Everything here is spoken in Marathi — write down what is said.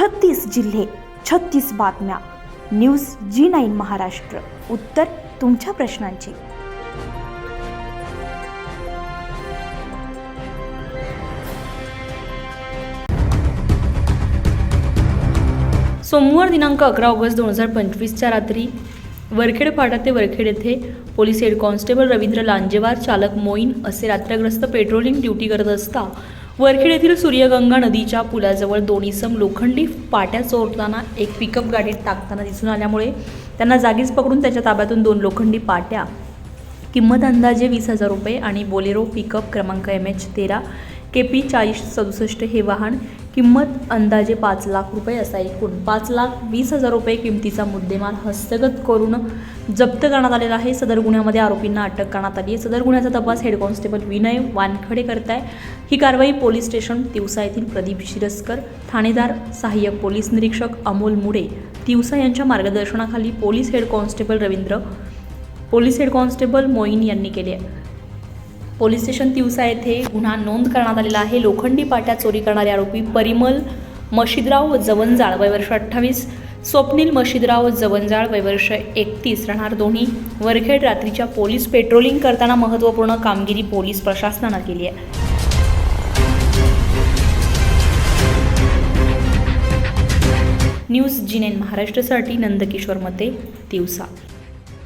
छत्तीस जिल्हे छत्तीस बातम्या. News G nine Maharashtra. उत्तर तुमच्या प्रश्नांची. सोमवार दिनांक अकरा ऑगस्ट दोन हजार पंचवीसच्या रात्री वरखेड फाटा ते वरखेड येथे police head constable Ravindra Lanjewar चालक मोईन असे रात्रग्रस्त पेट्रोलिंग ड्युटी करत असता वरखेड येथील सूर्यगंगा नदीच्या पुलाजवळ दोन इसम लोखंडी पाट्या चोरताना एक पिकअप गाडीत टाकताना दिसून आल्यामुळे त्यांना जागीच पकडून त्याच्या ताब्यातून दोन लोखंडी पाट्या किंमत अंदाजे वीस हजार रुपये आणि बोलेरो पिकअप क्रमांक एम एच तेरा के पी चाळीस सदुसष्ट हे वाहन किंमत अंदाजे पाच लाख रुपये असा एकूण पाच लाख वीस हजार रुपये किमतीचा मुद्देमाल हस्तगत करून जप्त करण्यात आलेला आहे. सदर गुन्ह्यामध्ये आरोपींना अटक करण्यात आली आहे. सदर गुन्ह्याचा तपास हेड कॉन्स्टेबल विनय वानखडे करत आहे ही कारवाई पोलीस स्टेशन तिवसा येथील प्रदीप शिरस्कर ठाणेदार सहाय्यक पोलीस निरीक्षक अमोल मुडे तिवसा यांच्या मार्गदर्शनाखाली police head constable Ravindra police head constable Moin यांनी केले पोलीस स्टेशन तिवसा येथे गुन्हा नोंद करण्यात आलेला आहे. लोखंडी पाट्या चोरी करणारे आरोपी परिमल मशिदराव जवंजाळ वयवर्ष अठ्ठावीस. स्वप्नील मशिदराव जवंजाळ वयवर्ष एकतीस. राहणार दोन्ही. वरखेड रात्रीच्या पोलीस पेट्रोलिंग करताना महत्त्वपूर्ण कामगिरी पोलीस प्रशासनानं केली आहे. न्यूज जिनेन महाराष्ट्रसाठी महाराष्ट्रासाठी नंदकिशोर मते दिवसा